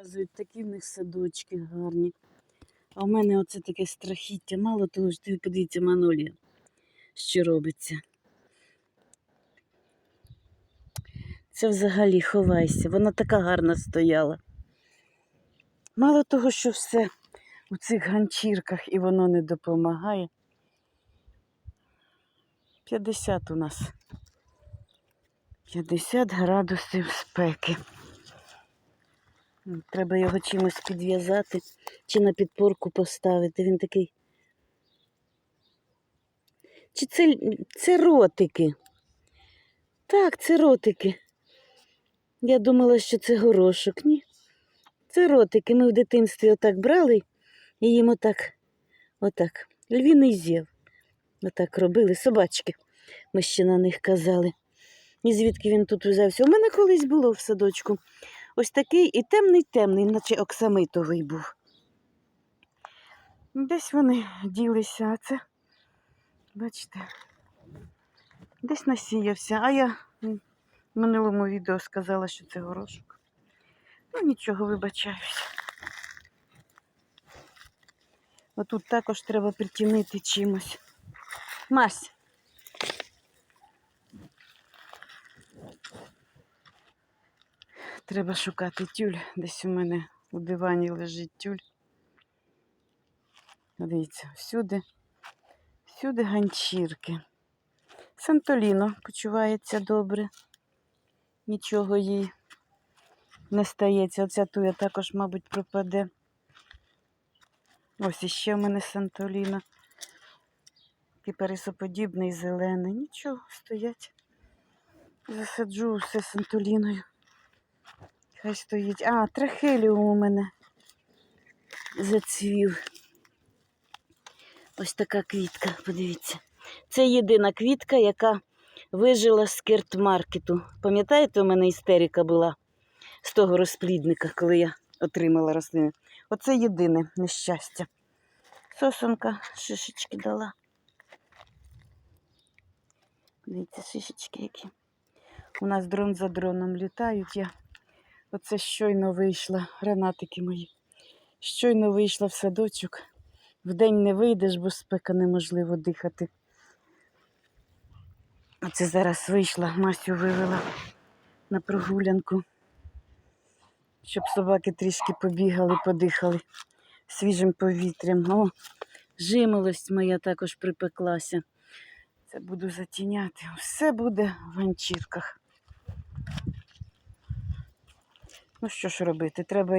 Показують такі в них садочки гарні. А в мене оце таке страхіття. Мало того, що ти подивіться, Манолія, що робиться. Це взагалі ховайся. Вона така гарна стояла. Мало того, що все у цих ганчірках і воно не допомагає. 50 у нас. 50 градусів спеки. Треба його чимось підв'язати чи на підпорку поставити. Він такий. Чи це, це ротики? Так, це ротики. Я думала, що це горошок. Ні. Це ротики. Ми в дитинстві отак брали і їм отак, отак. Львіний зєв. Отак робили собачки. Ми ще на них казали. І звідки він тут взявся? У мене колись було в садочку. Ось такий і темний-темний, наче оксамитовий був. Десь вони ділися, а це, бачите, десь насіявся. А я в минулому відео сказала, що це горошок. Ну нічого, вибачаюся. Отут також треба притінити чимось. Мась. Треба шукати тюль. Десь у мене у дивані лежить тюль. Дивіться, всюди, всюди ганчірки. Сантоліно почувається добре. Нічого їй не стається. Оця туя також, мабуть, пропаде. Ось іще в мене Сантоліно. Кипарисоподібний, зелений. Нічого, стоять. Засаджу усе Сантоліною. Хай стоїть. А, трахеліум у мене зацвів. Ось така квітка, подивіться. Це єдина квітка, яка вижила з кирт-маркету. Пам'ятаєте, у мене істерика була з того розплідника, коли я отримала рослини. Оце єдине нещастя. Сосонка шишечки дала. Дивіться, шишечки які. У нас дрон за дроном літають. Я оце щойно вийшла, гранатики мої. Щойно вийшла в садочок. Вдень не вийдеш, бо спека неможливо дихати. Оце зараз вийшла, Масю вивела на прогулянку, щоб собаки трішки побігали, подихали свіжим повітрям. О, жимолость моя також припеклася. Це буду затіняти. Все буде в ганчірках. Ну що ж робити? Треба